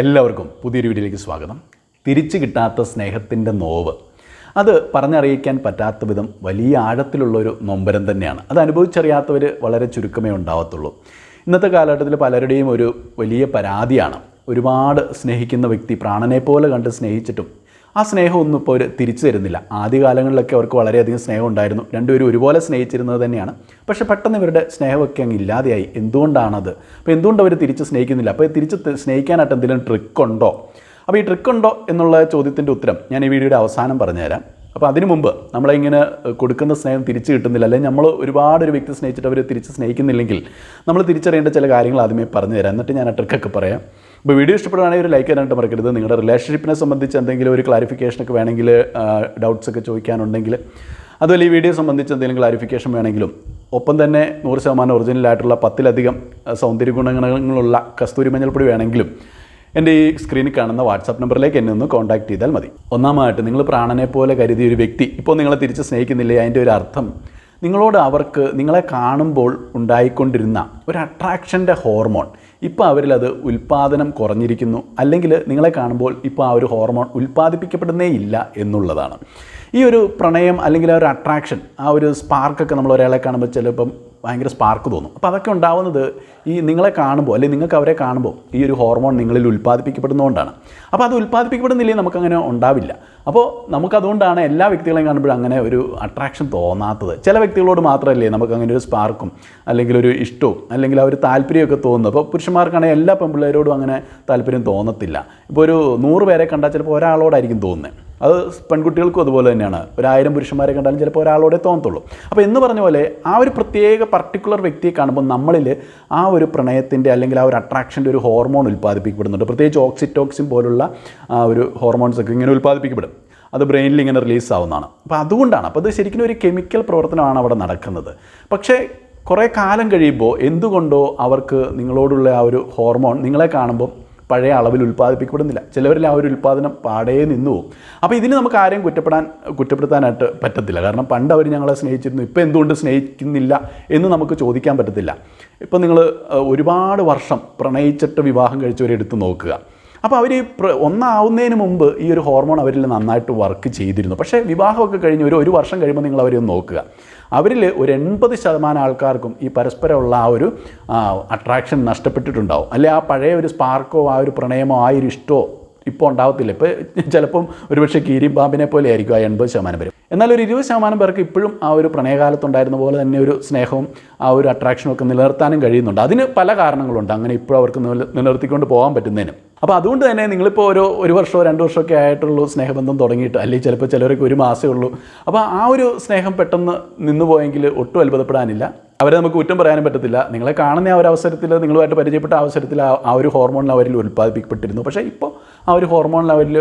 എല്ലാവർക്കും പുതിയൊരു വീഡിയോയിലേക്ക് സ്വാഗതം. തിരിച്ചു കിട്ടാത്ത സ്നേഹത്തിന്റെ നോവ്. അത് പറഞ്ഞറിയിക്കാൻ പറ്റാത്ത വിധം വലിയ ആഴത്തിലുള്ളൊരു നൊമ്പരം തന്നെയാണ്. അത് അനുഭവിച്ചറിയാത്തവർ വളരെ ചുരുക്കമേ ഉണ്ടാവത്തുള്ളൂ. ഇന്നത്തെ കാലഘട്ടത്തിൽ പലരുടെയും ഒരു വലിയ പരാതിയാണ്. ഒരുപാട് സ്നേഹിക്കുന്ന വ്യക്തി പ്രാണനെ പോലെ കണ്ട് സ്നേഹിച്ചിട്ടും ആ സ്നേഹമൊന്നും ഇപ്പോൾ അവർ തിരിച്ചു തരുന്നില്ല. ആദ്യകാലങ്ങളിലൊക്കെ അവർക്ക് വളരെയധികം സ്നേഹം ഉണ്ടായിരുന്നു. രണ്ടുപേരും ഒരുപോലെ സ്നേഹിച്ചിരുന്നത് തന്നെയാണ്. പക്ഷേ പെട്ടെന്ന് ഇവരുടെ സ്നേഹമൊക്കെ അങ്ങ് ഇല്ലാതെയായി. എന്തുകൊണ്ടാണത്? അപ്പോൾ എന്തുകൊണ്ട് അവർ തിരിച്ച് സ്നേഹിക്കുന്നില്ല? അപ്പോൾ തിരിച്ച് സ്നേഹിക്കാനായിട്ട് എന്തെങ്കിലും ട്രിക്ക് ഉണ്ടോ അപ്പോൾ ഈ ട്രിക്ക് ഉണ്ടോ എന്നുള്ള ചോദ്യത്തിന്റെ ഉത്തരം ഞാൻ ഈ വീഡിയോയുടെ അവസാനം പറഞ്ഞുതരാം. അപ്പോൾ അതിനു മുമ്പ് നമ്മളിങ്ങനെ കൊടുക്കുന്ന സ്നേഹം തിരിച്ചു കിട്ടുന്നില്ല അല്ലെങ്കിൽ നമ്മൾ ഒരുപാട് ഒരു വ്യക്തി സ്നേഹിച്ചിട്ട് അവർ തിരിച്ച് സ്നേഹിക്കുന്നില്ലെങ്കിൽ നമ്മൾ തിരിച്ചറിയേണ്ട ചില കാര്യങ്ങൾ ആദ്യമേ പറഞ്ഞു തരാം എന്നിട്ട് ഞാൻ ആ ട്രിക്കൊക്കെ പറയാം. ഇപ്പോൾ വീഡിയോ ഇഷ്ടപ്പെടുകയാണെങ്കിൽ ഒരു ലൈക്ക് ചെയ്യാനായിട്ട് മറക്കരുത്. നിങ്ങളുടെ റിലേഷൻഷിപ്പിനെ സംബന്ധിച്ച് എന്തെങ്കിലും ഒരു ക്ലാരിഫിക്കേഷനൊക്കെ വേണമെങ്കിൽ ഡൗട്ട്സ് ഒക്കെ ചോദിക്കാനുണ്ടെങ്കിൽ അതുപോലെ ഈ വീഡിയോ സംബന്ധിച്ച് എന്തെങ്കിലും ക്ലാരിഫിക്കേഷൻ വേണമെങ്കിലും ഒപ്പം തന്നെ നൂറ് ശതമാനം ഒറിജിനലായിട്ടുള്ള പത്തിലധികം സൗന്ദര്യ ഗുണങ്ങളുള്ള കസ്തൂരി മഞ്ഞൾപ്പൊടി വേണമെങ്കിലും എന്റെ ഈ സ്ക്രീനിൽ കാണുന്ന വാട്സാപ്പ് നമ്പറിലേക്ക് എന്നെ ഒന്ന് കോൺടാക്ട് ചെയ്താൽ മതി. ഒന്നാമതായിട്ട് നിങ്ങൾ പ്രാണനെ പോലെ കരുതിയ ഒരു വ്യക്തി ഇപ്പോൾ നിങ്ങളെ തിരിച്ച് സ്നേഹിക്കുന്നില്ലേ? അതിന്റെ ഒരു അർത്ഥം നിങ്ങളോട് അവർക്ക് നിങ്ങളെ കാണുമ്പോൾ ഉണ്ടായിക്കൊണ്ടിരുന്ന ഒരു അട്രാക്ഷന്റെ ഹോർമോൺ ഇപ്പോൾ അവരിലത് ഉൽപ്പാദനം കുറഞ്ഞിരിക്കുന്നു. അല്ലെങ്കിൽ നിങ്ങളെ കാണുമ്പോൾ ഇപ്പോൾ ആ ഒരു ഹോർമോൺ ഉൽപ്പാദിപ്പിക്കപ്പെടുന്നേ ഇല്ല എന്നുള്ളതാണ്. ഈ ഒരു പ്രണയം അല്ലെങ്കിൽ ആ ഒരു അട്രാക്ഷൻ ആ ഒരു സ്പാർക്കൊക്കെ നമ്മൾ ഒരാളെ കാണുമ്പോൾ ചിലപ്പം ഭയങ്കര സ്പാർക്ക് തോന്നും. അപ്പോൾ അതൊക്കെ ഉണ്ടാവുന്നത് ഈ നിങ്ങളെ കാണുമ്പോൾ അല്ലെങ്കിൽ നിങ്ങൾക്ക് അവരെ കാണുമ്പോൾ ഈ ഒരു ഹോർമോൺ നിങ്ങളിൽ ഉൽപ്പാദിപ്പിക്കപ്പെടുന്നതുകൊണ്ടാണ്. അപ്പോൾ അത് ഉൽപ്പാദിപ്പിക്കപ്പെടുന്നില്ലേ നമുക്കങ്ങനെ ഉണ്ടാവില്ല. അപ്പോൾ നമുക്കതുകൊണ്ടാണ് എല്ലാ വ്യക്തികളെയും കാണുമ്പോൾ അങ്ങനെ ഒരു അട്രാക്ഷൻ തോന്നാത്തത്. ചില വ്യക്തികളോട് മാത്രമല്ലേ നമുക്ക് അങ്ങനെ ഒരു സ്പാർക്കും അല്ലെങ്കിൽ ഒരു ഇഷ്ടവും അല്ലെങ്കിൽ ആ ഒരു താല്പര്യമൊക്കെ തോന്നുന്നത്. അപ്പോൾ പുരുഷന്മാർക്കാണെങ്കിൽ എല്ലാ പെൺപിള്ളേരോടും അങ്ങനെ താല്പര്യം തോന്നത്തില്ല. ഇപ്പോൾ ഒരു നൂറ് പേരെ കണ്ടാൽ ചിലപ്പോൾ ഒരാളോടായിരിക്കും തോന്നുന്നത്. അത് പെൺകുട്ടികൾക്കും അതുപോലെ തന്നെയാണ്. ഒരായിരം പുരുഷന്മാരെ കണ്ടാലും ചിലപ്പോൾ ഒരാളോടെ തോന്നത്തുള്ളൂ. അപ്പോൾ എന്ന് പറഞ്ഞ പോലെ ആ ഒരു പ്രത്യേക പർട്ടിക്കുലർ വ്യക്തിയെ കാണുമ്പോൾ നമ്മളിൽ ആ ഒരു പ്രണയത്തിന്റെ അല്ലെങ്കിൽ ആ ഒരു അട്രാക്ഷന്റെ ഒരു ഹോർമോൺ ഉൽപ്പാദിപ്പിക്കപ്പെടുന്നുണ്ട്. പ്രത്യേകിച്ച് ഓക്സിറ്റോക്സിൻ പോലുള്ള ആ ഒരു ഹോർമോൺസ് ഒക്കെ ഇങ്ങനെ ഉൽപ്പാദിപ്പിക്കപ്പെടും. അത് ബ്രെയിനിൽ ഇങ്ങനെ റിലീസ് ആവുന്നതാണ്. അപ്പോൾ അതുകൊണ്ടാണ്. അപ്പോൾ അത് ശരിക്കും ഒരു കെമിക്കൽ പ്രവർത്തനമാണ് അവിടെ നടക്കുന്നത്. പക്ഷേ കുറേ കാലം കഴിയുമ്പോൾ എന്തുകൊണ്ടോ അവർക്ക് നിങ്ങളോടുള്ള ആ ഒരു ഹോർമോൺ നിങ്ങളെ കാണുമ്പോൾ പഴയ അളവിൽ ഉൽപ്പാദിപ്പിക്കപ്പെടുന്നില്ല. ചിലവരിൽ ആ ഒരു ഉൽപ്പാദനം പാടേ നിന്നു പോകും. അപ്പോൾ ഇതിന് നമുക്ക് ആരെയും കുറ്റപ്പെടാൻ കുറ്റപ്പെടുത്താനായിട്ട് പറ്റത്തില്ല. കാരണം പണ്ട് അവർ ഞങ്ങളെ സ്നേഹിച്ചിരുന്നു. ഇപ്പോൾ എന്തുകൊണ്ട് സ്നേഹിക്കുന്നില്ല എന്ന് നമുക്ക് ചോദിക്കാൻ പറ്റത്തില്ല. ഇപ്പം നിങ്ങൾ ഒരുപാട് വർഷം പ്രണയിച്ചിട്ട് വിവാഹം കഴിച്ചവരെ എടുത്ത് നോക്കുക. അപ്പോൾ അവർ ഒന്നാവുന്നതിന് മുമ്പ് ഈ ഒരു ഹോർമോൺ അവരിൽ നന്നായിട്ട് വർക്ക് ചെയ്തിരുന്നു. പക്ഷേ വിവാഹമൊക്കെ കഴിഞ്ഞ് ഒരു ഒരു വർഷം കഴിയുമ്പോൾ നിങ്ങൾ അവരെ ഒന്ന് നോക്കുക. അവരിൽ ഒരു എൺപത് ശതമാനം ആൾക്കാർക്കും ഈ പരസ്പരമുള്ള ആ ഒരു അട്രാക്ഷൻ നഷ്ടപ്പെട്ടിട്ടുണ്ടാവും. അല്ലെ ആ പഴയ ഒരു സ്പാർക്കോ ആ ഒരു പ്രണയമോ ആ ഒരു ഇഷ്ടമോ ഇപ്പോൾ ഉണ്ടാവത്തില്ല. ഇപ്പോൾ ചിലപ്പം ഒരുപക്ഷെ കീരിയും പാമ്പിനെ പോലെ ആയിരിക്കും ആ എൺപത് ശതമാനം പേരും. എന്നാൽ ഒരു ഇരുപത് ശതമാനം പേർക്ക് ഇപ്പോഴും ആ ഒരു പ്രണയകാലത്തുണ്ടായിരുന്ന പോലെ തന്നെ ഒരു സ്നേഹവും ആ ഒരു അട്രാക്ഷനും ഒക്കെ നിലനിർത്താനും കഴിയുന്നുണ്ട്. അതിന് പല കാരണങ്ങളുണ്ട്. അങ്ങനെ ഇപ്പോഴും അവർക്ക് നിലനിർത്തിക്കൊണ്ട് പോകാൻ പറ്റുന്നതിനും. അപ്പോൾ അതുകൊണ്ട് തന്നെ നിങ്ങളിപ്പോൾ ഒരു ഒരു വർഷമോ രണ്ട് വർഷമൊക്കെ ആയിട്ടുള്ളൂ സ്നേഹബന്ധം തുടങ്ങിയിട്ട്. അല്ലെങ്കിൽ ചിലപ്പോൾ ചിലരൊക്കെ ഒരു മാസമേ ഉള്ളൂ. അപ്പോൾ ആ ഒരു സ്നേഹം പെട്ടെന്ന് നിന്നു പോയെങ്കിൽ ഒട്ടും അത്ഭുതപ്പെടാനില്ല. അവരെ നമുക്ക് കുറ്റം പറയാനും പറ്റത്തില്ല. നിങ്ങളെ കാണുന്ന ആ ഒരു അവസരത്തിൽ നിങ്ങളുമായിട്ട് പരിചയപ്പെട്ട അവസരത്തിൽ ആ ഒരു ഹോർമോണിൽ അവരിൽ ഉൽപ്പാദിപ്പിക്കപ്പെട്ടിരുന്നു. പക്ഷേ ഇപ്പോൾ ആ ഒരു ഹോർമോൺ അവരിൽ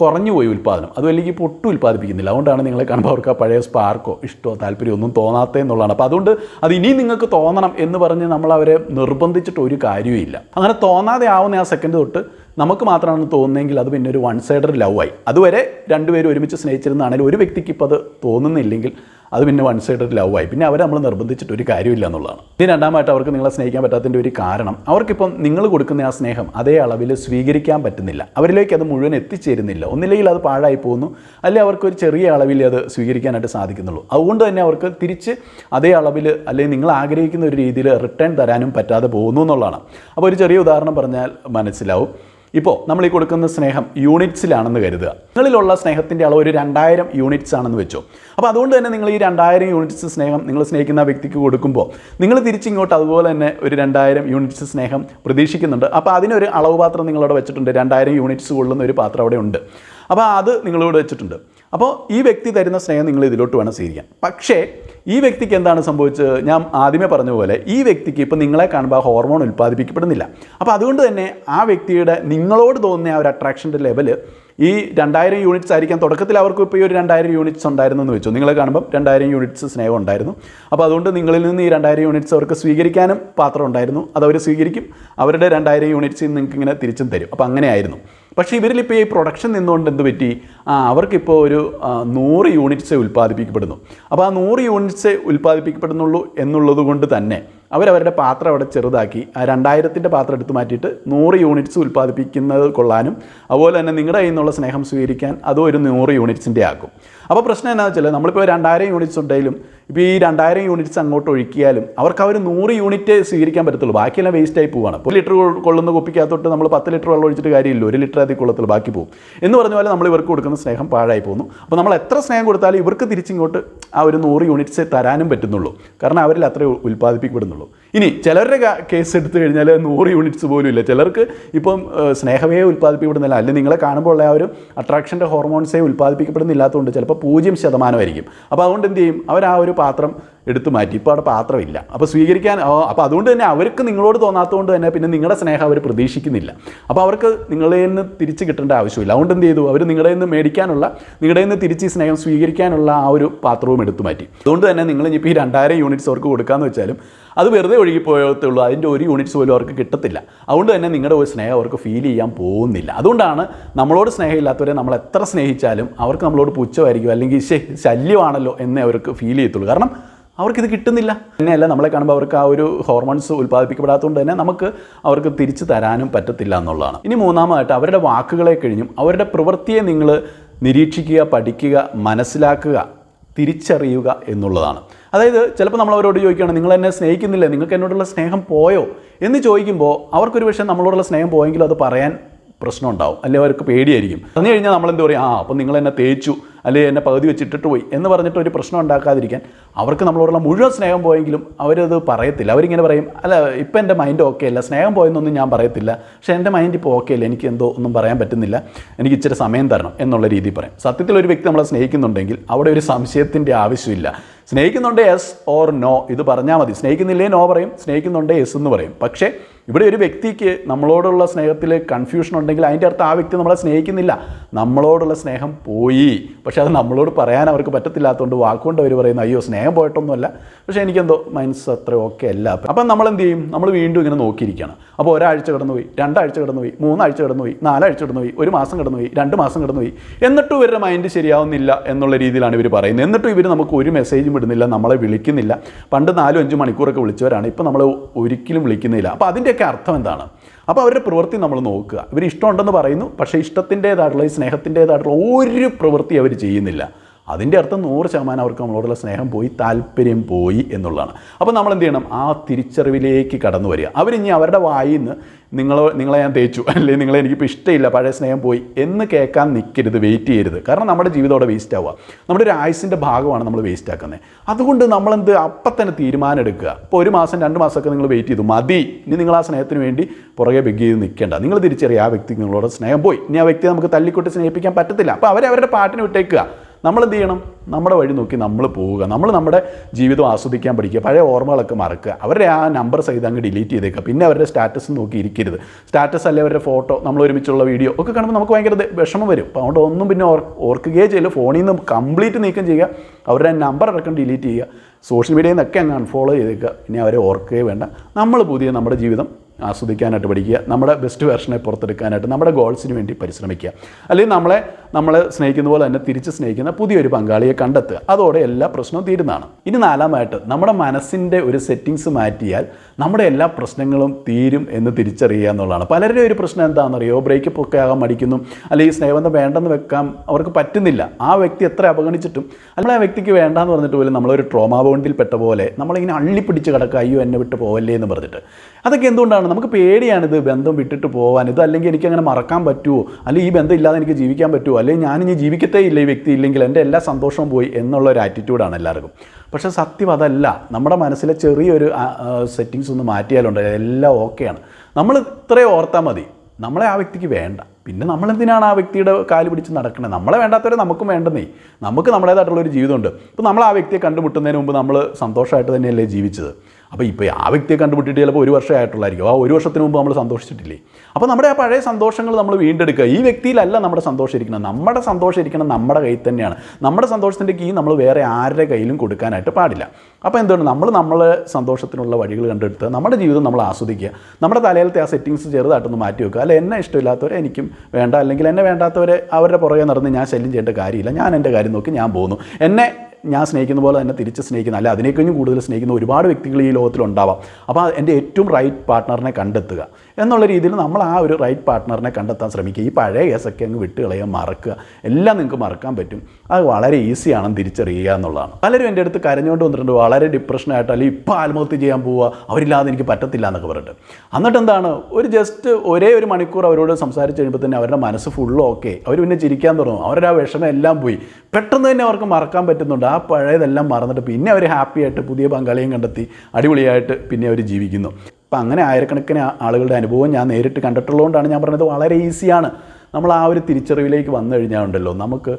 കുറഞ്ഞു പോയി ഉൽപ്പാദനം. അതും അല്ലെങ്കിൽ ഇപ്പോൾ ഒട്ടും ഉൽപ്പാദിപ്പിക്കുന്നില്ല. അതുകൊണ്ടാണ് നിങ്ങളെ കാണുമ്പോൾ അവർക്ക് ആ പഴയ സ്പാർക്കോ ഇഷ്ടമോ താല്പര്യമൊന്നും ഒന്നും തോന്നാത്തത് എന്നുള്ളതാണ്. അപ്പോൾ അതുകൊണ്ട് അത് ഇനി നിങ്ങൾക്ക് തോന്നണം എന്ന് പറഞ്ഞ് നമ്മൾ അവരെ നിർബന്ധിച്ചിട്ട് ഒരു കാര്യവുമില്ല അങ്ങനെ തോന്നാതെ ആവുന്ന ആ സെക്കൻഡ് തൊട്ട് നമുക്ക് മാത്രമാണ് തോന്നുന്നതെങ്കിൽ അത് പിന്നെ ഒരു വൺ സൈഡർ ലവ് ആയി. അതുവരെ രണ്ടുപേരും ഒരുമിച്ച് സ്നേഹിച്ചിരുന്നാണെങ്കിൽ ഒരു വ്യക്തിക്ക് ഇപ്പോൾ അത് തോന്നുന്നില്ലെങ്കിൽ അത് പിന്നെ വൺ സൈഡഡ് ലവ് ആയി. പിന്നെ അവരെ നമ്മൾ നിർബന്ധിച്ചിട്ട് ഒരു കാര്യമില്ല എന്നുള്ളതാണ്. ഇനി രണ്ടാമതായിട്ട് അവർക്ക് നിങ്ങളെ സ്നേഹിക്കാൻ പറ്റാത്തതിന്റെ ഒരു കാരണം അവർക്കിപ്പം നിങ്ങൾ കൊടുക്കുന്ന ആ സ്നേഹം അതേ അളവിൽ സ്വീകരിക്കാൻ പറ്റുന്നില്ല. അവരിലേക്ക് അത് മുഴുവൻ എത്തിച്ചേരുന്നില്ല. ഒന്നില്ലെങ്കിൽ അത് പാഴായി പോകുന്നു. അല്ലെങ്കിൽ അവർക്ക് ഒരു ചെറിയ അളവിൽ അത് സ്വീകരിക്കാനായിട്ട് സാധിക്കുന്നുള്ളൂ. അതുകൊണ്ട് തന്നെ അവർക്ക് തിരിച്ച് അതേ അളവിൽ അല്ലെങ്കിൽ നിങ്ങൾ ആഗ്രഹിക്കുന്ന ഒരു രീതിയിൽ റിട്ടേൺ തരാനും പറ്റാതെ പോകുന്നു എന്നുള്ളതാണ്. അപ്പോൾ ഒരു ചെറിയ ഉദാഹരണം പറഞ്ഞാൽ മനസ്സിലാവും. ഇപ്പോൾ നമ്മൾ ഈ കൊടുക്കുന്ന സ്നേഹം യൂണിറ്റ്സിലാണെന്ന് കരുതുക. നിങ്ങളിലുള്ള സ്നേഹത്തിന്റെ അളവ് ഒരു രണ്ടായിരം യൂണിറ്റ്സ് ആണെന്ന് വെച്ചു. അപ്പോൾ അതുകൊണ്ട് തന്നെ നിങ്ങൾ ഈ രണ്ടായിരം യൂണിറ്റ്സ് സ്നേഹം നിങ്ങൾ സ്നേഹിക്കുന്ന വ്യക്തിക്ക് കൊടുക്കുമ്പോൾ നിങ്ങൾ തിരിച്ചിങ്ങോട്ട് അതുപോലെ തന്നെ ഒരു രണ്ടായിരം യൂണിറ്റ്സ് സ്നേഹം പ്രതീക്ഷിക്കുന്നുണ്ട്. അപ്പോൾ അതിനൊരു അളവ് പാത്രം നിങ്ങളവിടെ വെച്ചിട്ടുണ്ട്. രണ്ടായിരം യൂണിറ്റ്സ് കൊള്ളുന്ന ഒരു പാത്രം അവിടെ ഉണ്ട് അപ്പോൾ അത് നിങ്ങളിവിടെ വെച്ചിട്ടുണ്ട്. അപ്പോൾ ഈ വ്യക്തി തരുന്ന സ്നേഹം നിങ്ങൾ ഇതിലോട്ട് വേണം സ്വീകരിക്കാൻ. പക്ഷേ ഈ വ്യക്തിക്ക് എന്താണ് സംഭവിച്ചത്? ഞാൻ ആദ്യമേ പറഞ്ഞ പോലെ ഈ വ്യക്തിക്ക് ഇപ്പോൾ നിങ്ങളെ കാണുമ്പോൾ ഹോർമോൺ ഉൽപ്പാദിപ്പിക്കപ്പെടുന്നില്ല. അപ്പോൾ അതുകൊണ്ട് തന്നെ ആ വ്യക്തിയുടെ നിങ്ങളോട് തോന്നുന്ന ആ ഒരു അട്രാക്ഷന്റെ ലെവൽ ഈ രണ്ടായിരം യൂണിറ്റ്സ് ആയിരിക്കാൻ തുടക്കത്തിൽ അവർക്ക് ഇപ്പോൾ ഈ ഒരു രണ്ടായിരം യൂണിറ്റ്സ് ഉണ്ടായിരുന്നു എന്ന് വെച്ചു. നിങ്ങളെ കാണുമ്പോൾ രണ്ടായിരം യൂണിറ്റ്സ് സ്നേഹം ഉണ്ടായിരുന്നു. അപ്പോൾ അതുകൊണ്ട് നിങ്ങളിൽ നിന്ന് ഈ രണ്ടായിരം യൂണിറ്റ്സ് അവർക്ക് സ്വീകരിക്കാനും പാത്രം ഉണ്ടായിരുന്നു. അത് അവർ സ്വീകരിക്കും. അവരുടെ രണ്ടായിരം യൂണിറ്റ്സ് നിങ്ങൾക്ക് ഇങ്ങനെ തിരിച്ചും തരും. അപ്പോൾ അങ്ങനെയായിരുന്നു പക്ഷേ ഇവരിലിപ്പോൾ ഈ പ്രൊഡക്ഷൻ നിന്നുകൊണ്ട് എന്ത് പറ്റി? ആ അവർക്കിപ്പോൾ ഒരു നൂറ് യൂണിറ്റ്സ് ഉൽപ്പാദിപ്പിക്കപ്പെടുന്നു. അപ്പോൾ ആ നൂറ് യൂണിറ്റ്സ് ഉൽപ്പാദിപ്പിക്കപ്പെടുന്നുള്ളൂ എന്നുള്ളത് കൊണ്ട് തന്നെ അവരവരുടെ പാത്രം അവിടെ ചെറുതാക്കി ആ രണ്ടായിരത്തിന്റെ പാത്രം എടുത്ത് മാറ്റിയിട്ട് നൂറ് യൂണിറ്റ്സ് ഉൽപ്പാദിപ്പിക്കുന്നത് കൊള്ളാനും അതുപോലെ തന്നെ നിങ്ങളുടെ കയ്യിൽ നിന്നുള്ള സ്നേഹം സ്വീകരിക്കാൻ അതും ഒരു നൂറ് യൂണിറ്റ്സിന്റെ ആക്കും. അപ്പോൾ പ്രശ്നം എന്താണെന്ന് വെച്ചാൽ നമ്മളിപ്പോൾ രണ്ടായിരം യൂണിറ്റ്സ് ഉണ്ടെങ്കിലും ഇപ്പോൾ ഈ രണ്ടായിരം യൂണിറ്റ്സ് അങ്ങോട്ട് ഒഴിക്കിയാലും അവർക്ക് അവർ നൂറ് യൂണിറ്റ് സ്വീകരിക്കാൻ പറ്റത്തുള്ളൂ. ബാക്കിയെല്ലാം വേസ്റ്റ് ആയി പോവാണ്. ഒരു ലിറ്റർ കൊള്ളുന്ന കുപ്പിക്കകത്തോട്ട് നമ്മൾ പത്ത് ലിറ്റർ വെള്ളം ഒഴിച്ചിട്ട് കാര്യമില്ല. ഒരു ലിറ്റർ അതിൽ കൊള്ളത്തിൽ ബാക്കി പോകും എന്ന് പറഞ്ഞ പോലെ നമ്മൾ ഇവർക്ക് കൊടുക്കുന്ന സ്നേഹം പാഴായി പോകുന്നു. അപ്പോൾ നമ്മൾ എത്ര സ്നേഹം കൊടുത്താലും ഇവർക്ക് തിരിച്ചിങ്ങോട്ട് ആ ഒരു നൂറ് യൂണിറ്റ്സ് തരാനും പറ്റുന്നുള്ളൂ. കാരണം അവരിൽ അത്രേ ഉൽപ്പാദിപ്പിക്കപ്പെടുന്നുള്ളൂ. ഇനി ചിലരുടെ കേസ് എടുത്തു കഴിഞ്ഞാൽ നൂറ് യൂണിറ്റ്സ് പോലും ഇല്ല. ചിലർക്ക് ഇപ്പം സ്നേഹമേ ഉൽപ്പാദിപ്പിക്കപ്പെടുന്നില്ല. അല്ലെങ്കിൽ നിങ്ങളെ കാണുമ്പോൾ ഉള്ള ആ ഒരു അട്രാക്ഷന്റെ ഹോർമോൺസേ ഉൽപ്പാദിപ്പിക്കപ്പെടുന്നില്ലാത്തതുകൊണ്ട് ചിലപ്പോൾ പൂജ്യം ശതമാനമായിരിക്കും അപ്പോൾ അതുകൊണ്ട് എന്ത് ചെയ്യും? അവർ ആ ഒരു പാത്രം എടുത്തു മാറ്റി. ഇപ്പോൾ അവിടെ പാത്രമില്ല. അപ്പോൾ സ്വീകരിക്കാൻ അപ്പോൾ അതുകൊണ്ട് തന്നെ അവർക്ക് നിങ്ങളോട് തോന്നാത്തതുകൊണ്ട് തന്നെ പിന്നെ നിങ്ങളുടെ സ്നേഹം അവർ പ്രതീക്ഷിക്കുന്നില്ല. അപ്പോൾ അവർക്ക് നിങ്ങളിൽ നിന്ന് തിരിച്ച് കിട്ടേണ്ട ആവശ്യമില്ല. അതുകൊണ്ട് എന്ത് ചെയ്തു? അവർ നിങ്ങളുടെ നിന്ന് മേടിക്കാനുള്ള നിങ്ങളുടെ നിന്ന് തിരിച്ച് ഈ സ്നേഹം സ്വീകരിക്കാനുള്ള ആ ഒരു പാത്രവും എടുത്തു മാറ്റി. അതുകൊണ്ട് തന്നെ നിങ്ങൾ ഇനിയിപ്പോൾ ഈ രണ്ടായിരം യൂണിറ്റ്സ് അവർക്ക് കൊടുക്കാമെന്ന് വെച്ചാലും അത് വെറുതെ ഒഴുകി പോയത്തേ ഉള്ളൂ അതിന്റെ ഒരു യൂണിറ്റ്സ് പോലും അവർക്ക് കിട്ടത്തില്ല. അതുകൊണ്ട് തന്നെ നിങ്ങളുടെ ഒരു സ്നേഹം അവർക്ക് ഫീൽ ചെയ്യാൻ പോകുന്നില്ല. അതുകൊണ്ടാണ് നമ്മളോട് സ്നേഹമില്ലാത്തവരെ നമ്മൾ എത്ര സ്നേഹിച്ചാലും അവർക്ക് നമ്മളോട് പുച്ഛമായിരിക്കും. അല്ലെങ്കിൽ ശല്യമാണല്ലോ എന്നേ അവർക്ക് ഫീൽ ചെയ്യത്തുള്ളൂ. കാരണം അവർക്കിത് കിട്ടുന്നില്ല. തന്നെയല്ല നമ്മളെ കാണുമ്പോൾ അവർക്ക് ആ ഒരു ഹോർമോൺസ് ഉൽപ്പാദിപ്പിക്കപ്പെടാത്തതുകൊണ്ട് തന്നെ നമുക്ക് അവർക്ക് തിരിച്ചു തരാനും പറ്റത്തില്ല എന്നുള്ളതാണ്. ഇനി മൂന്നാമതായിട്ട് അവരുടെ വാക്കുകളെ കഴിഞ്ഞും അവരുടെ പ്രവൃത്തിയെ നിങ്ങൾ നിരീക്ഷിക്കുക പഠിക്കുക മനസ്സിലാക്കുക തിരിച്ചറിയുക എന്നുള്ളതാണ്. അതായത് ചിലപ്പോൾ നമ്മൾ അവരോട് ചോദിക്കുകയാണ് നിങ്ങൾ എന്നെ സ്നേഹിക്കുന്നില്ലേ? നിങ്ങൾക്ക് എന്നോടുള്ള സ്നേഹം പോയോ? എന്ന് ചോദിക്കുമ്പോൾ അവർക്കൊരു പക്ഷേ നമ്മളോടുള്ള സ്നേഹം പോയെങ്കിലും അത് പറയാൻ പ്രശ്നം ഉണ്ടാവും അല്ലെങ്കിൽ അവർക്ക് പേടിയായിരിക്കും. പറഞ്ഞു കഴിഞ്ഞാൽ നമ്മൾ എന്താ പറയും? ആ അപ്പം നിങ്ങൾ എന്നെ തേച്ചു. അല്ലെങ്കിൽ എന്നെ പകുതി വെച്ചിട്ടിട്ട് പോയി എന്ന് പറഞ്ഞിട്ട് ഒരു പ്രശ്നം ഉണ്ടാക്കാതിരിക്കാൻ അവർക്ക് നമ്മളോടുള്ള മുഴുവൻ സ്നേഹം പോയെങ്കിലും അവരത് പറയത്തില്ല. അവരിങ്ങനെ പറയും അല്ല ഇപ്പം എന്റെ മൈൻഡ് ഓക്കെ അല്ല. സ്നേഹം പോയെന്നൊന്നും ഞാൻ പറയത്തില്ല. പക്ഷേ എന്റെ മൈൻഡ് ഇപ്പോൾ ഓക്കെ അല്ല. എനിക്ക് എന്തോ ഒന്നും പറയാൻ പറ്റുന്നില്ല. എനിക്ക് ഇച്ചിരി സമയം തരണം എന്നുള്ള രീതിയിൽ പറയും. സത്യത്തിൽ ഒരു വ്യക്തി നമ്മളെ സ്നേഹിക്കുന്നുണ്ടെങ്കിൽ അവിടെ ഒരു സംശയത്തിന്റെ ആവശ്യമില്ല. സ്നേഹിക്കുന്നുണ്ട് എസ് ഓർ നോ ഇത് പറഞ്ഞാൽ മതി. സ്നേഹിക്കുന്നില്ലേ? നോ പറയും. സ്നേഹിക്കുന്നുണ്ട് എസ് എന്ന് പറയും. പക്ഷേ ഇവിടെ ഒരു വ്യക്തിക്ക് നമ്മളോടുള്ള സ്നേഹത്തിൽ കൺഫ്യൂഷൻ ഉണ്ടെങ്കിൽ അതിന്റെ അർത്ഥം ആ വ്യക്തി നമ്മളെ സ്നേഹിക്കുന്നില്ല. നമ്മളോടുള്ള സ്നേഹം പോയി. പക്ഷേ അത് നമ്മളോട് പറയാൻ അവർക്ക് പറ്റത്തില്ലാത്തതുകൊണ്ട് വാക്കുകൊണ്ട് അവർ പറയുന്നു അയ്യോ സ്നേഹം പോയിട്ടൊന്നുമല്ല. പക്ഷേ എനിക്കെന്തോ മൈൻഡ്സ് അത്ര ഓക്കെ അല്ല. അപ്പം നമ്മൾ എന്ത് ചെയ്യും? നമ്മൾ വീണ്ടും ഇങ്ങനെ നോക്കിയിരിക്കുകയാണ്. അപ്പോൾ ഒരാഴ്ച കടന്നുപോയി രണ്ടാഴ്ച കടന്നുപോയി മൂന്നാഴ്ച കടന്നുപോയി നാലാഴ്ച കടന്നുപോയി ഒരു മാസം കടന്നുപോയി രണ്ട് മാസം കടന്നുപോയി. എന്നിട്ടും ഇവരുടെ മൈൻഡ് ശരിയാവുന്നില്ല എന്നുള്ള രീതിയിലാണ് ഇവർ പറയുന്നത്. എന്നിട്ടും ഇവർ നമുക്ക് ഒരു മെസ്സേജും ഇടുന്നില്ല നമ്മളെ വിളിക്കുന്നില്ല. പണ്ട് നാലും അഞ്ച് മണിക്കൂറൊക്കെ വിളിച്ചവരാണ്. ഇപ്പോൾ നമ്മൾ ഒരിക്കലും വിളിക്കുന്നില്ല. അപ്പോൾ അതിന്റെയൊക്കെ അർത്ഥം എന്താണ്? അപ്പോൾ അവരുടെ പ്രവൃത്തി നമ്മൾ നോക്കുക. ഇവർ ഇഷ്ടമുണ്ടെന്ന് പറയുന്നു പക്ഷേ ഇഷ്ടത്തിന്റേതായിട്ടുള്ള ഈ സ്നേഹത്തിന്റേതായിട്ടുള്ള ഒരു പ്രവൃത്തി അവർ ചെയ്യുന്നില്ല. അതിന്റെ അർത്ഥം നൂറ് ശതമാനം അവർക്ക് നമ്മളോടുള്ള സ്നേഹം പോയി താല്പര്യം പോയി എന്നുള്ളതാണ്. അപ്പോൾ നമ്മൾ എന്ത് ചെയ്യണം? ആ തിരിച്ചറിവിലേക്ക് കടന്നു വരിക. അവരിനി അവരുടെ വായിൽ നിന്ന് നിങ്ങൾ നിങ്ങളെ ഞാൻ തേച്ചു അല്ലെങ്കിൽ നിങ്ങളെ എനിക്കിപ്പോൾ ഇഷ്ടമില്ല പഴയ സ്നേഹം പോയി എന്ന് കേൾക്കാൻ നിൽക്കരുത് വെയിറ്റ് ചെയ്യരുത്. കാരണം നമ്മുടെ ജീവിതം അവിടെ വേസ്റ്റ് ആവുക. നമ്മുടെ ഒരു ആയുസിന്റെ ഭാഗമാണ് നമ്മൾ വേസ്റ്റ് ആക്കുന്നത്. അതുകൊണ്ട് നമ്മളെന്ത് അപ്പം തന്നെ തീരുമാനം എടുക്കുക. ഇപ്പോൾ ഒരു മാസം രണ്ട് മാസമൊക്കെ നിങ്ങൾ വെയിറ്റ് ചെയ്തു മതി. ഇനി നിങ്ങൾ ആ സ്നേഹത്തിന് വേണ്ടി പുറകെ ബെഗ് ചെയ്ത് നിൽക്കേണ്ട. നിങ്ങൾ തിരിച്ചറിയുക ആ വ്യക്തി നിങ്ങളോട് സ്നേഹം പോയി. ഇനി ആ വ്യക്തിയെ നമുക്ക് തല്ലിക്കൊട്ടി സ്നേഹിപ്പിക്കാൻ പറ്റത്തില്ല. അപ്പോൾ അവരെ അവരുടെ പാട്ടിന് വിട്ടേക്കുക. നമ്മൾ എന്ത് ചെയ്യണം? നമ്മുടെ വഴി നോക്കി നമ്മൾ പോവുക. നമ്മൾ നമ്മുടെ ജീവിതം ആസ്വദിക്കാൻ പഠിക്കുക. പഴയ ഓർമ്മകളൊക്കെ മറക്കുക. അവരുടെ ആ നമ്പർ സഹിതം അങ്ങ് ഡിലീറ്റ് ചെയ്തേക്കുക. പിന്നെ അവരുടെ സ്റ്റാറ്റസ് നോക്കി ഇരിക്കരുത്. സ്റ്റാറ്റസ് അല്ലെ അവരുടെ ഫോട്ടോ നമ്മൾ ഒരുമിച്ചുള്ള വീഡിയോ ഒക്കെ കാണുമ്പോൾ നമുക്ക് ഭയങ്കര വിഷമം വരും. അപ്പോൾ അതുകൊണ്ട് ഒന്നും പിന്നെ ഓർ ഓർക്കുകയേ ചെയ്യില്ല. ഫോണിൽ നിന്ന് കംപ്ലീറ്റ് നീക്കം ചെയ്യുക. അവരുടെ നമ്പർ അടക്കം ഡിലീറ്റ് ചെയ്യുക. സോഷ്യൽ മീഡിയയിൽ നിന്നൊക്കെ അങ്ങ് അൺഫോളോ ചെയ്തേക്കുക. പിന്നെ അവരെ ഓർക്കുകയേ വേണ്ട. നമ്മൾ പുതിയ നമ്മുടെ ജീവിതം ആസ്വദിക്കാനായിട്ട് പഠിക്കുക നമ്മുടെ ബെസ്റ്റ് വേർഷനെ പുറത്തെടുക്കാനായിട്ട് നമ്മുടെ ഗോൾസിന് വേണ്ടി പരിശ്രമിക്കുക. അല്ലെങ്കിൽ നമ്മളെ നമ്മൾ സ്നേഹിക്കുന്ന പോലെ തന്നെ തിരിച്ച് സ്നേഹിക്കുന്ന പുതിയൊരു പങ്കാളിയെ കണ്ടെത്തുക. അതോടെ എല്ലാ പ്രശ്നവും തീരുന്നതാണ്. ഇനി നാലാമായിട്ട് നമ്മുടെ മനസ്സിന്റെ ഒരു സെറ്റിങ്സ് മാറ്റിയാൽ നമ്മുടെ എല്ലാ പ്രശ്നങ്ങളും തീരും എന്ന് തിരിച്ചറിയുക എന്നുള്ളതാണ്. പലരുടെ ഒരു പ്രശ്നം എന്താണെന്നറിയോ? ബ്രേക്കപ്പ് ഒക്കെ ആകാൻ മടിക്കുന്നു അല്ലെങ്കിൽ സ്നേഹബന്ധം വേണ്ടെന്ന് വെക്കാൻ അവർക്ക് പറ്റുന്നില്ല. ആ വ്യക്തി എത്ര അവഗണിച്ചിട്ടും അല്ലെങ്കിൽ ആ വ്യക്തിക്ക് വേണ്ടാന്ന് പറഞ്ഞിട്ട് പോലും നമ്മളൊരു ട്രോമാ ബോണ്ടിൽ പെട്ട പോലെ നമ്മളിങ്ങനെ അള്ളിപ്പിടിച്ച് കിടക്കുക അയ്യോ എന്നെ വിട്ട് പോവല്ലേ എന്ന് പറഞ്ഞിട്ട്. അതൊക്കെ എന്തുകൊണ്ടാണ്? നമുക്ക് പേടിയാണിത് ബന്ധം വിട്ടിട്ട് പോകാൻ ഇത് അല്ലെങ്കിൽ എനിക്ക് അങ്ങനെ മറക്കാൻ പറ്റുമോ അല്ലെങ്കിൽ ഈ ബന്ധം ഇല്ലാതെ എനിക്ക് ജീവിക്കാൻ പറ്റുമോ അല്ലെങ്കിൽ ഞാനിനി ജീവിക്കത്തേ ഇല്ല ഈ വ്യക്തി ഇല്ലെങ്കിൽ എന്റെ എല്ലാ സന്തോഷവും പോയി എന്നുള്ള ഒരു ആറ്റിറ്റ്യൂഡാണ് എല്ലാവർക്കും. പക്ഷേ സത്യം അതല്ല. നമ്മുടെ മനസ്സിലെ ചെറിയൊരു സെറ്റിങ്സ് ഒന്ന് മാറ്റിയാലുണ്ട് എല്ലാം ഓക്കെയാണ്. നമ്മൾ ഇത്രയും ഓർത്താൽ മതി. നമ്മളെ ആ വ്യക്തിക്ക് വേണ്ട. പിന്നെ നമ്മളെന്തിനാണ് ആ വ്യക്തിയുടെ കാൽ പിടിച്ച് നടക്കുന്നത് നമ്മളെ വേണ്ടാത്തവരെ നമുക്കും വേണ്ടെന്നേ നമുക്ക് നമ്മുടേതായിട്ടുള്ള ഒരു ജീവിതമുണ്ട്. ഇപ്പോൾ നമ്മൾ ആ വ്യക്തിയെ കണ്ടുമുട്ടുന്നതിന് മുമ്പ് നമ്മൾ സന്തോഷമായിട്ട് തന്നെയല്ലേ ജീവിച്ചത്? അപ്പോൾ ഇപ്പോൾ ആ വ്യക്തിയെ കണ്ടുപിട്ടിട്ട് ചിലപ്പോൾ ഒരു വർഷമായിട്ടുള്ളായിരിക്കും ആ ഒരു വർഷത്തിന് മുമ്പ് നമ്മൾ സന്തോഷിച്ചിട്ടില്ലേ? അപ്പോൾ നമ്മുടെ ആ പഴയ സന്തോഷങ്ങൾ നമ്മൾ വീണ്ടെടുക്കുക. ഈ വ്യക്തിയിലല്ല നമ്മുടെ സന്തോഷം ഇരിക്കുന്നത്. നമ്മുടെ സന്തോഷം ഇരിക്കുന്നത് നമ്മുടെ കയ്യിൽ തന്നെയാണ്. നമ്മുടെ സന്തോഷത്തിന്റെ കീ നമ്മൾ വേറെ ആരുടെ കയ്യിലും കൊടുക്കാനായിട്ട് പാടില്ല. അപ്പോൾ എന്താണ് നമ്മൾ നമ്മളെ സന്തോഷത്തിനുള്ള വഴികൾ കണ്ടെടുത്ത് നമ്മുടെ ജീവിതം നമ്മൾ ആസ്വദിക്കുക. നമ്മുടെ തലയിലത്തെ ആ സെറ്റിങ്സ് ചെറുതായിട്ടൊന്ന് മാറ്റി വെക്കുക. അല്ല എന്നെ ഇഷ്ടമില്ലാത്തവരെ എനിക്കും വേണ്ട. അല്ലെങ്കിൽ എന്നെ വേണ്ടാത്തവരെ അവരുടെ പുറകെ നടന്ന് ഞാൻ ശല്യം ചെയ്യേണ്ട കാര്യമില്ല. ഞാൻ എന്റെ കാര്യം നോക്കി ഞാൻ പോകുന്നു. എന്നെ ഞാൻ സ്നേഹിക്കുന്ന പോലെ തന്നെ തിരിച്ച് സ്നേഹിക്കുന്ന അല്ല അതിനേക്കഴിഞ്ഞും കൂടുതൽ സ്നേഹിക്കുന്ന ഒരുപാട് വ്യക്തികൾ ഈ ലോകത്തിലുണ്ടാവാം. അപ്പോൾ എന്റെ ഏറ്റവും റൈറ്റ് പാർട്ട്ണറിനെ കണ്ടെത്തുക. എന്നുള്ള രീതിയിൽ നമ്മൾ ആ ഒരു റൈറ്റ് പാർട്ട്ണറിനെ കണ്ടെത്താൻ ശ്രമിക്കുക. ഈ പഴയ കേസൊക്കെ അങ്ങ് വിട്ട് കളയാൻ മറക്കുക. എല്ലാം നിങ്ങൾക്ക് മറക്കാൻ പറ്റും. അത് വളരെ ഈസിയാണ് തിരിച്ചറിയുക എന്നുള്ളതാണ്. പലരും എന്റെ അടുത്ത് കരഞ്ഞുകൊണ്ട് വന്നിട്ടുണ്ട്. വളരെ ഡിപ്രഷനായിട്ട് അല്ലെങ്കിൽ ഇപ്പോൾ ആത്മഹത്യ ചെയ്യാൻ പോവുക. അവരില്ലാതെ എനിക്ക് പറ്റത്തില്ല എന്നൊക്കെ പറഞ്ഞിട്ട്. എന്നിട്ട് എന്താണ്? ഒരു ജസ്റ്റ് ഒരേ ഒരു മണിക്കൂർ അവരോട് സംസാരിച്ച് കഴിയുമ്പോൾ തന്നെ അവരുടെ മനസ്സ് ഫുള്ള് ഓക്കെ അവർ പിന്നെ ചിരിക്കാൻ തുടങ്ങും. അവരുടെ ആ വിഷമം എല്ലാം പോയി. പെട്ടെന്ന് തന്നെ അവർക്ക് മറക്കാൻ പറ്റുന്നുണ്ട്. ആ പഴയതെല്ലാം മറന്നിട്ട് പിന്നെ അവർ ഹാപ്പി ആയിട്ട് പുതിയ പങ്കാളിയും കണ്ടെത്തി. അടിപൊളിയായിട്ട് പിന്നെ അവർ ജീവിക്കുന്നു. അപ്പം അങ്ങനെ ആയിരക്കണക്കിന് ആളുകളുടെ അനുഭവം ഞാൻ നേരിട്ട് കണ്ടിട്ടുള്ളതുകൊണ്ടാണ് ഞാൻ പറഞ്ഞത് വളരെ ഈസിയാണ്. നമ്മൾ ആ ഒരു തിരിച്ചറിവിലേക്ക് വന്നു കഴിഞ്ഞാൽ ഉണ്ടല്ലോ നമുക്ക്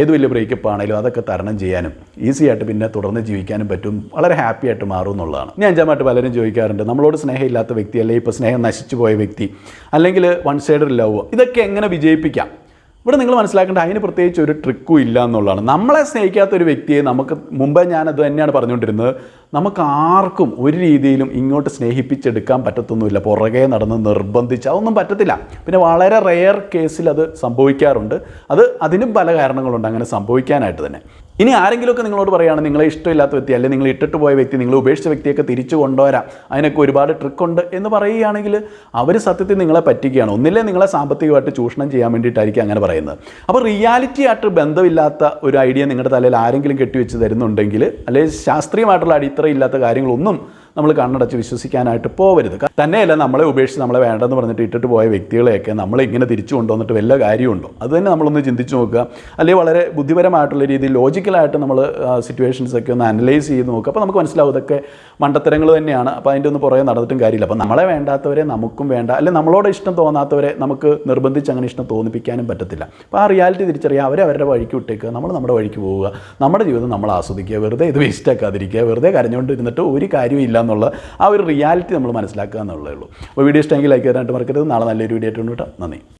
ഏത് വലിയ ബ്രേക്കപ്പ് ആണെങ്കിലും അതൊക്കെ തരണം ചെയ്യാനും ഈസി ആയിട്ട് പിന്നെ തുടർന്ന് ജീവിക്കാനും പറ്റും വളരെ ഹാപ്പി ആയിട്ട് മാറും എന്നുള്ളതാണ്. ഞാൻ അഞ്ചാമായിട്ട് പലരും ചോദിക്കാറുണ്ട് നമ്മളോട് സ്നേഹമില്ലാത്ത വ്യക്തി അല്ലെങ്കിൽ ഇപ്പോൾ സ്നേഹം നശിച്ചു പോയ വ്യക്തി അല്ലെങ്കിൽ വൺ സൈഡ് ലവ് ഇതൊക്കെ എങ്ങനെ വിജയിപ്പിക്കാം? ഇവിടെ നിങ്ങൾ മനസ്സിലാക്കേണ്ട അതിന് പ്രത്യേകിച്ച് ഒരു ട്രിക്കും ഇല്ല എന്നുള്ളതാണ്. നമ്മളെ സ്നേഹിക്കാത്ത ഒരു വ്യക്തിയെ നമുക്ക് മുമ്പേ ഞാൻ അത് തന്നെയാണ് പറഞ്ഞുകൊണ്ടിരുന്നത്. നമുക്ക് ആർക്കും ഒരു രീതിയിലും ഇങ്ങോട്ട് സ്നേഹിപ്പിച്ചെടുക്കാൻ പറ്റത്തൊന്നുമില്ല. പുറകെ നടന്ന് നിർബന്ധിച്ച് അതൊന്നും പറ്റത്തില്ല. പിന്നെ വളരെ റെയർ കേസിൽ അത് സംഭവിക്കാറുണ്ട്. അത് അതിനും പല കാരണങ്ങളുണ്ട്. അങ്ങനെ സംഭവിക്കാനായിട്ട് തന്നെ. ഇനി ആരെങ്കിലുമൊക്കെ നിങ്ങളോട് പറയുകയാണ് നിങ്ങളെ ഇഷ്ടമില്ലാത്ത വ്യക്തി അല്ലെങ്കിൽ നിങ്ങൾ ഇട്ടിട്ട് പോയ വ്യക്തി നിങ്ങൾ ഉപേക്ഷിച്ച വ്യക്തിയൊക്കെ തിരിച്ചു കൊണ്ടുവരാം. അതിനൊക്കെ ഒരുപാട് ട്രിക്കുണ്ട് എന്ന് പറയുകയാണെങ്കിൽ അവർ സത്യത്തിൽ നിങ്ങളെ പറ്റിക്കുകയാണ്. ഒന്നില്ലേ നിങ്ങളെ സാമ്പത്തികമായിട്ട് ചൂഷണം ചെയ്യാൻ വേണ്ടിയിട്ടായിരിക്കും അങ്ങനെ പറയുന്നത്. അപ്പോൾ റിയാലിറ്റി ആയിട്ട് ബന്ധമില്ലാത്ത ഒരു ഐഡിയ നിങ്ങളുടെ തലയിൽ ആരെങ്കിലും കെട്ടിവെച്ച് തരുന്നുണ്ടെങ്കിൽ അല്ലെങ്കിൽ ശാസ്ത്രീയമായിട്ടുള്ള അടിത്തറയില്ലാത്ത കാര്യങ്ങളൊന്നും നമ്മൾ കണ്ണടച്ച് വിശ്വസിക്കാനായിട്ട് പോവരുത്. തന്നെയല്ല നമ്മളെ ഉപേക്ഷിച്ച് നമ്മളെ വേണ്ടെന്ന് പറഞ്ഞിട്ട് ഇട്ടിട്ട് പോയ വ്യക്തികളെയൊക്കെ നമ്മളെ ഇങ്ങനെ തിരിച്ചു കൊണ്ടുവന്നിട്ട് വല്ല കാര്യമുണ്ടോ? അത് തന്നെ നമ്മളൊന്ന് ചിന്തിച്ച് നോക്കുക. അല്ലെങ്കിൽ വളരെ ബുദ്ധിപരമായിട്ടുള്ള രീതിയിൽ ലോജിക്കലായിട്ട് നമ്മൾ സിറ്റുവേഷൻസ് ഒക്കെ ഒന്ന് അനലൈസ് ചെയ്ത് നോക്കുക. അപ്പോൾ നമുക്ക് മനസ്സിലാവും ഇതൊക്കെ മണ്ടത്തരങ്ങൾ തന്നെയാണ്. അപ്പോൾ അതിന്റെ ഒന്ന് പുറകെ നടന്നിട്ടും കാര്യമില്ല. അപ്പോൾ നമ്മളെ വേണ്ടാത്തവരെ നമുക്കും വേണ്ട. അല്ലെങ്കിൽ നമ്മളോട് ഇഷ്ടം തോന്നാത്തവരെ നമുക്ക് നിർബന്ധിച്ച് അങ്ങനെ ഇഷ്ടം തോന്നിപ്പിക്കാനും പറ്റത്തില്ല. അപ്പോൾ ആ റിയാലിറ്റി തിരിച്ചറിയുക അവരെ അവരുടെ വഴിക്ക് വിട്ടേക്കുക. നമ്മൾ നമ്മുടെ വഴിക്ക് പോവുക. നമ്മുടെ ജീവിതം നമ്മൾ ആസ്വദിക്കുക. വെറുതെ ഇത് വേസ്റ്റ് ആക്കാതിരിക്കുക. വെറുതെ കരഞ്ഞുകൊണ്ടിരുന്നിട്ട് ഒരു കാര്യവും ഇല്ല എന്നുള്ള ആ ഒരു റിയാലിറ്റി നമ്മൾ മനസ്സിലാക്കുക എന്നുള്ളതേ ഉള്ളൂ. അപ്പോൾ വീഡിയോ ഇഷ്ടമെങ്കിൽ ലൈക്ക് ചെയ്യാനായിട്ട് മറക്കരുത്. നാളെ നല്ലൊരു വീഡിയോ ആയിട്ട് കേട്ടോ നന്ദി.